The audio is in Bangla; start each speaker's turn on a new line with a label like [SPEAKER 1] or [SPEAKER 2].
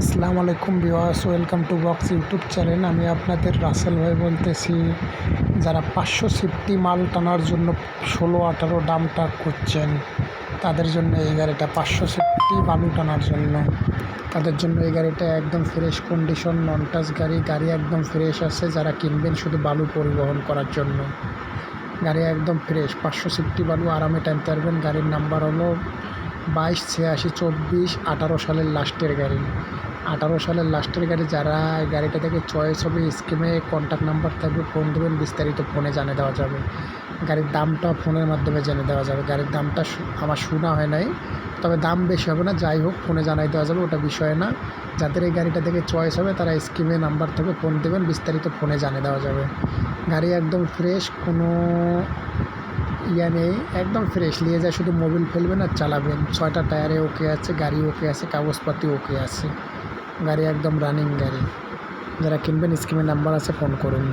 [SPEAKER 1] আসসালামু আলাইকুম বিওয়াস welcome to box YouTube channel. আমি আপনাদের রাসেল ভাই বলতেছি, যারা পাঁচশো সিফটি মাল টানার জন্য ষোলো, আঠারো দামটা করছেন তাদের জন্য এই গাড়িটা পাঁচশো সিফটি বালু টানার জন্য। তাদের জন্য এই গাড়িটা একদম ফ্রেশ কন্ডিশন নন টাচ গাড়ি। গাড়ি একদম ফ্রেশ আছে, যারা কিনবেন শুধু বালু পরিবহন করার জন্য। গাড়ি একদম ফ্রেশ পাঁচশো সিফটি বালু আরামে টানতে পারবেন। গাড়ির নাম্বার হলো বাইশ, ছিয়াশি, চব্বিশ, আঠারো সালের লাস্টের গাড়ি। আঠারো সালের লাস্টের গাড়ি যারা গাড়িটা থেকে চয়েস হবে স্কিমে কন্ট্যাক্ট নাম্বার থাকবে ফোন দেবেন, বিস্তারিত ফোনে জানিয়ে দেওয়া যাবে। গাড়ির দামটা ফোনের মাধ্যমে জেনে দেওয়া যাবে। গাড়ির দামটা আমার শোনা হয় নাই, তবে দাম বেশি হবে না, যাই হোক ফোনে জানাই দেওয়া যাবে, ওটা বিষয় না। যাদের এই গাড়িটা থেকে চয়েস হবে, তারা স্কিমে নাম্বার থেকে ফোন দেবেন, বিস্তারিত ফোনে জানিয়ে দেওয়া যাবে। গাড়ি একদম ফ্রেশ কোনো ইয়া নেই একদম ফ্রেশ নিয়ে যায়, শুধু মোবিল ফেলবেন আর চালাবেন। ছয়টা টায়ারে ওকে আছে, গাড়ি ওকে আছে কাগজপাতি ওকে আছে। গাড়ি একদম রানিং গাড়ি। যারা কিনবেন স্কিমের নাম্বার আছে ফোন করুন।